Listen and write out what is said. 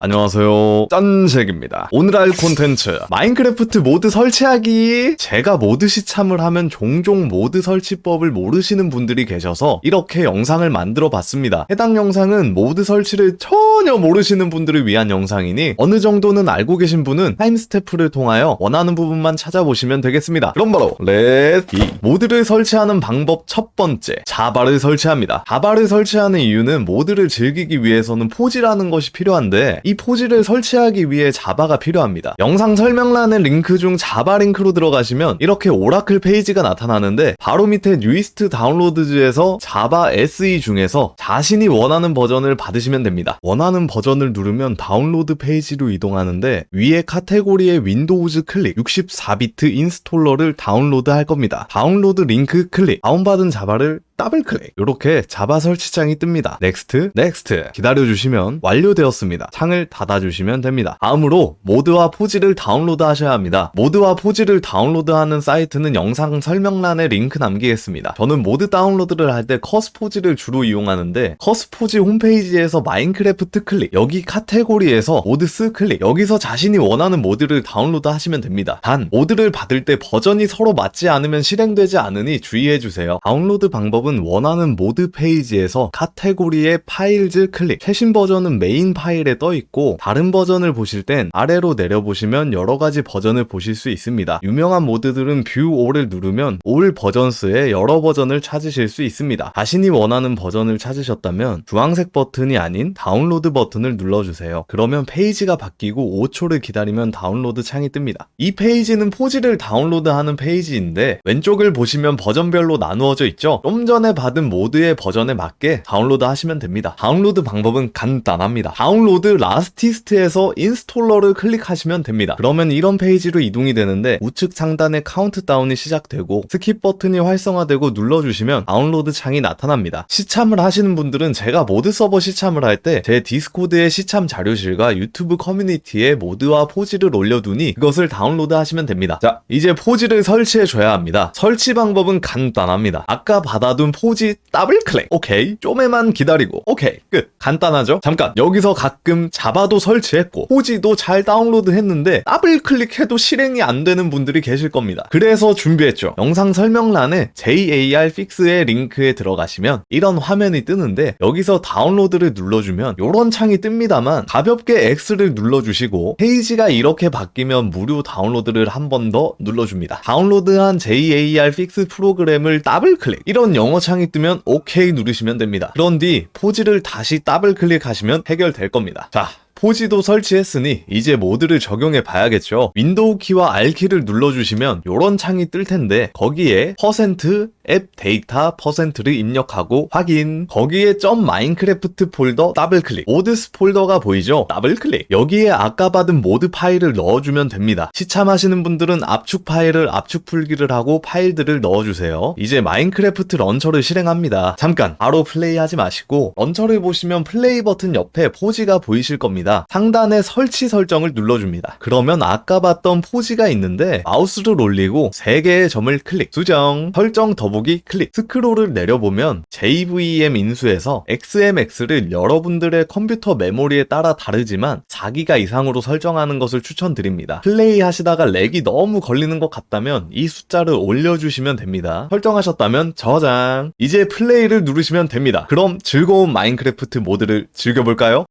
안녕하세요. 짠색입니다. 오늘 할 콘텐츠. 마인크래프트 모드 설치하기. 제가 모드 시참을 하면 종종 모드 설치법을 모르시는 분들이 계셔서 이렇게 영상을 만들어 봤습니다. 해당 영상은 모드 설치를 전혀 모르시는 분들을 위한 영상이니 어느 정도는 알고 계신 분은 타임스태프를 통하여 원하는 부분만 찾아보시면 되겠습니다 그럼 바로 렛츠 기 모드를 설치하는 방법 첫 번째 자바를 설치합니다 자바를 설치하는 이유는 모드를 즐기기 위해서는 포지라는 것이 필요한데 이 포지를 설치하기 위해 자바가 필요합니다. 영상 설명란의 링크 중 자바 링크로 들어가시면 이렇게 오라클 페이지가 나타나는데 바로 밑에 뉴이스트 다운로드즈에서 자바 SE 중에서 자신이 원하는 버전을 받으시면 됩니다. 원하 는 버전을 누르면 다운로드 페이지로 이동하는데 위에 카테고리에 윈도우즈 클릭 64비트 인스톨러를 다운로드 할 겁니다. 다운로드 링크 클릭 다운받은 자바를 더블 클릭 이렇게 자바 설치장이 뜹니다. 넥스트 넥스트 기다려주시면 완료되었습니다. 창을 닫아주시면 됩니다. 다음으로 모드와 포지를 다운로드 하셔야 합니다. 모드와 포지를 다운로드하는 사이트는 영상 설명란에 링크 남기겠습니다. 저는 모드 다운로드를 할 때 커스 포지를 주로 이용하는데 커스 포지 홈페이지에서 마인크래프트 클릭 여기 카테고리에서 모드스 클릭 여기서 자신이 원하는 모드를 다운로드 하시면 됩니다. 단 모드를 받을 때 버전이 서로 맞지 않으면 실행되지 않으니 주의해주세요. 다운로드 방법은 원하는 모드 페이지에서 카테고리에 파일즈 클릭 최신 버전은 메인 파일에 떠 있고 다른 버전을 보실 땐 아래로 내려보시면 여러 가지 버전을 보실 수 있습니다. 유명한 모드들은 뷰 올을 누르면 올 버전스의 여러 버전을 찾으실 수 있습니다. 자신이 원하는 버전을 찾으셨다면 주황색 버튼이 아닌 다운로드 버튼을 눌러주세요. 그러면 페이지가 바뀌고 5초를 기다리면 다운로드 창이 뜹니다. 이 페이지는 포지를 다운로드하는 페이지인데 왼쪽을 보시면 버전별로 나누어져 있죠. 좀 전에 받은 모드의 버전에 맞게 다운로드 하시면 됩니다. 다운로드 방법은 간단합니다. 다운로드 라스티스트에서 인스톨러를 클릭하시면 됩니다. 그러면 이런 페이지로 이동이 되는데 우측 상단에 카운트다운이 시작되고 스킵 버튼이 활성화되고 눌러주시면 다운로드 창이 나타납니다. 시참을 하시는 분들은 제가 모드 서버 시참을 할 때 제 디스코드의 시참 자료실과 유튜브 커뮤니티에 모드와 포지를 올려두니 그것을 다운로드 하시면 됩니다. 자, 이제 포지를 설치해 줘야 합니다. 설치 방법은 간단합니다. 아까 받아둔 포지 더블 클릭. 오케이. 좀에만 기다리고. 오케이. 끝. 간단하죠? 잠깐. 여기서 가끔 자바도 설치했고 포지도 잘 다운로드 했는데 더블 클릭해도 실행이 안 되는 분들이 계실 겁니다. 그래서 준비했죠. 영상 설명란에 JAR Fix의 링크에 들어가시면 이런 화면이 뜨는데 여기서 다운로드를 눌러주면 이런 창이 뜹니다만 가볍게 X를 눌러주시고 페이지가 이렇게 바뀌면 무료 다운로드를 한 번 더 눌러줍니다. 다운로드한 JAR Fix 프로그램을 더블 클릭 이런 영어 창이 뜨면 OK 누르시면 됩니다. 그런 뒤 포지를 다시 더블 클릭하시면 해결될 겁니다. 자. 포지도 설치했으니 이제 모드를 적용해 봐야겠죠. 윈도우 키와 R 키를 눌러주시면 이런 창이 뜰 텐데 거기에 퍼센트 앱 데이터 퍼센트를 입력하고 확인 거기에 점 마인크래프트 폴더 더블 클릭 모드스 폴더가 보이죠? 더블 클릭 여기에 아까 받은 모드 파일을 넣어주면 됩니다. 시참하시는 분들은 압축 파일을 압축 풀기를 하고 파일들을 넣어주세요. 이제 마인크래프트 런처를 실행합니다. 잠깐 바로 플레이하지 마시고 런처를 보시면 플레이 버튼 옆에 포지가 보이실 겁니다. 상단에 설치 설정을 눌러줍니다. 그러면 아까 봤던 포지가 있는데 마우스를 올리고 3개의 점을 클릭 수정 설정 더보기 클릭 스크롤을 내려보면 JVM 인수에서 XMX를 여러분들의 컴퓨터 메모리에 따라 다르지만 4기가 이상으로 설정하는 것을 추천드립니다. 플레이 하시다가 렉이 너무 걸리는 것 같다면 이 숫자를 올려주시면 됩니다. 설정하셨다면 저장 이제 플레이를 누르시면 됩니다. 그럼 즐거운 마인크래프트 모드를 즐겨볼까요?